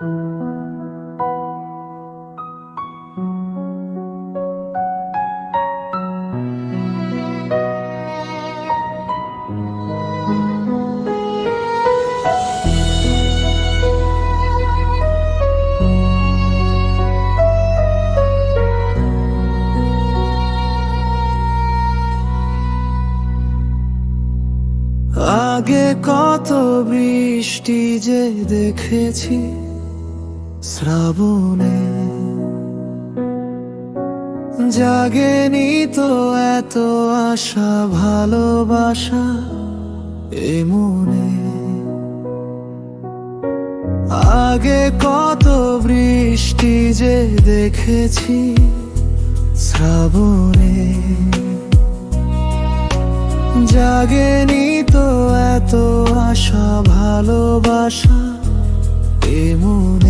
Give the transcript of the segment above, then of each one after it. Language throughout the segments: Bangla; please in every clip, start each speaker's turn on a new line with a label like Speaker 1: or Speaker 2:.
Speaker 1: আগে কত বৃষ্টি যে দেখেছি শ্রাবণে জাগেনি তো এত আশা, ভালোবাসা এ মনে। আগে কত বৃষ্টি যে দেখেছি শ্রাবণে, জাগেনি তো এত আশা, ভালোবাসা এ মনে।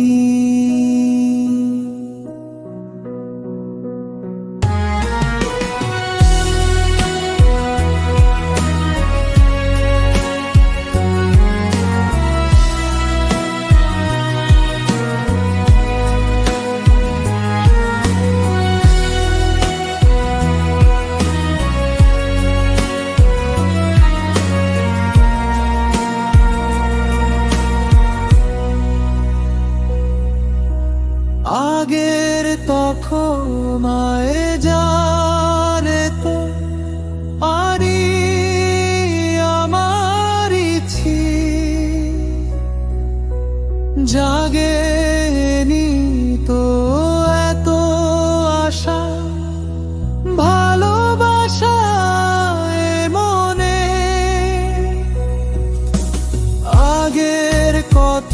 Speaker 1: আগের তখন মায়ে জানে তো আরি আমার ইছি জাগেনি তো এত আশা, ভালোবাসা মনে। আগের কত